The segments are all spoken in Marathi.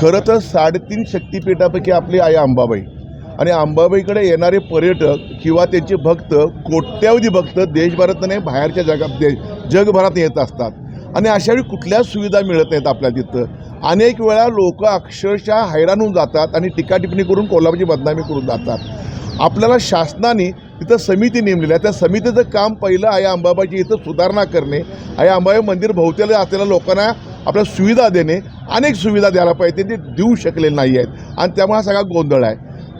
खरं तर साडेतीन शक्तिपीठापैकी आपली आई अंबाबाई आणि अंबाबाईकडे येणारे पर्यटक किंवा त्यांचे भक्त कोट्यावधी भक्त देशभरात नाही बाहेरच्या जगात दे जगभरात येत असतात. आणि अशावेळी कुठल्याच सुविधा मिळत नाहीत आपल्या तिथं. अनेक वेळा लोक अक्षरशः हैराण होऊन जातात आणि टीकाटिपणी करून कोल्हापूरची बदनामी करून जातात. आपल्याला शासनाने तिथं समिती नेमलेली आहे. त्या समितीचं काम पहिलं आहे अंबाबाईची इथं सुधारणा करणे. आहे अंबाबाई मंदिर भोवतेला असलेल्या लोकांना आपल्या सुविधा देणे अनेक सुविधा द्यायला पाहिजे ते देऊ शकले नाही आहेत. आणि त्यामुळे हा सगळा गोंधळ आहे.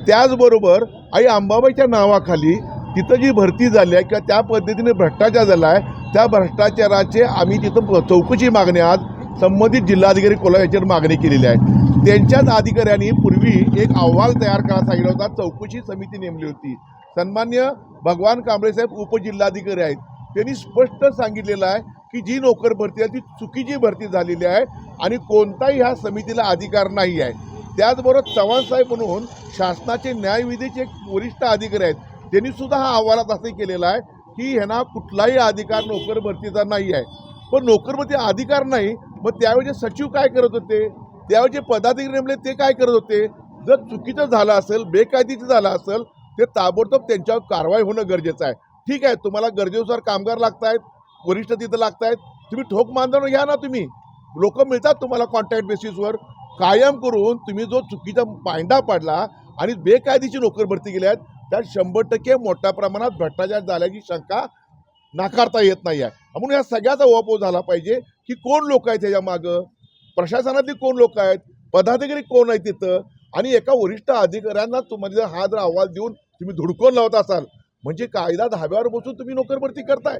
त्याचबरोबर आई अंबाबाईच्या नावाखाली तिथं जी भरती झाली आहे किंवा त्या पद्धतीने भ्रष्टाचार झाला आहे त्या भ्रष्टाचाराचे आम्ही तिथं चौकशी मागणी आज संबंधित जिल्हाधिकारी कोल्हापूर याच्यावर मागणी केलेली आहे. त्यांच्याच अधिकाऱ्यांनी पूर्वी एक अहवाल तयार करायला सांगितला होता चौकशी समिती नेमली होती. सन्मान्य भगवान कांबळे साहेब उपजिल्हाधिकारी आहेत. त्यांनी स्पष्ट सांगितलेलं आहे की जी नोकर भरती आहे ती चुकीची भरती झालेली आहे आणि कोणताही ह्या समितीला अधिकार नाही आहे. त्याचबरोबर चव्हाणसाहेब म्हणून शासनाचे न्यायविधीचे एक वरिष्ठ अधिकारी आहेत त्यांनी सुद्धा हा अहवालात असं केलेला आहे की ह्यांना कुठलाही अधिकार नोकर भरतीचा नाही आहे. पण नोकरमध्ये अधिकार नाही मग त्यावेळी सचिव काय करत होते? त्यावेळी जे पदाधिकारी नेमले ते काय करत होते? जर चुकीचं झालं असेल बेकायदेशीर झालं असेल ते ताबडतोब त्यांच्यावर कारवाई होणं गरजेचं आहे. ठीक आहे तुम्हाला गरजेनुसार कामगार लागत आहेत वरिष्ठ तिथं लागत आहेत तुम्ही ठोक मानधन घ्या ना तुम्ही. लोक मिळतात तुम्हाला कॉन्ट्रॅक्ट बेसिसवर कायम करून तुम्ही जो चुकीचा पायंडा पाडला आणि बेकायदेशीर नोकर भरती केल्या आहेत त्यात शंभर टक्के मोठ्या प्रमाणात भ्रष्टाचार झाल्याची शंका नाकारता येत नाही आहे. म्हणून या सगळ्याचा ओपो झाला पाहिजे की कोण लोक आहेत त्याच्या मागं? प्रशासनातली कोण लोक आहेत? पदाधिकारी कोण आहेत तिथं? आणि एका वरिष्ठ अधिकाऱ्यांना तुम्हाला हा जर अहवाल देऊन तुम्ही धुडकून लावत असाल म्हणजे कायदा धाब्यावर बसून तुम्ही नोकर भरती करताय.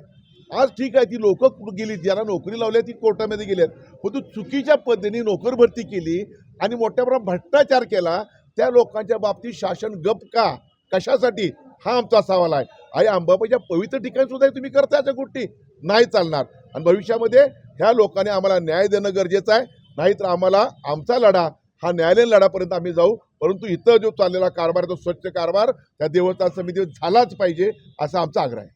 आज ठीक आहे ती लोक गेली? ज्यांना नोकरी लावली ती कोर्टामध्ये गेल्यात परंतु तू चुकीच्या पद्धतीने नोकर भरती केली आणि मोठ्या प्रमाणात भ्रष्टाचार केला त्या लोकांच्या बाबतीत शासन गप का? कशासाठी? हा आमचा सवाल आहे. आई अंबाबाईच्या पवित्र ठिकाणी सुद्धा तुम्ही करताय अशा गोष्टी? नाही चालणार. आणि भविष्यामध्ये ह्या लोकांनी आम्हाला न्याय देणं गरजेचं आहे. नाहीतर आम्हाला आमचा लढा हा न्यायालयीन लढापर्यंत आम्ही जाऊ. परंतु इथं जो चाललेला कारभार तो स्वच्छ कारभार त्या देवस्थान समितीवर झालाच पाहिजे असा आमचा आग्रह आहे.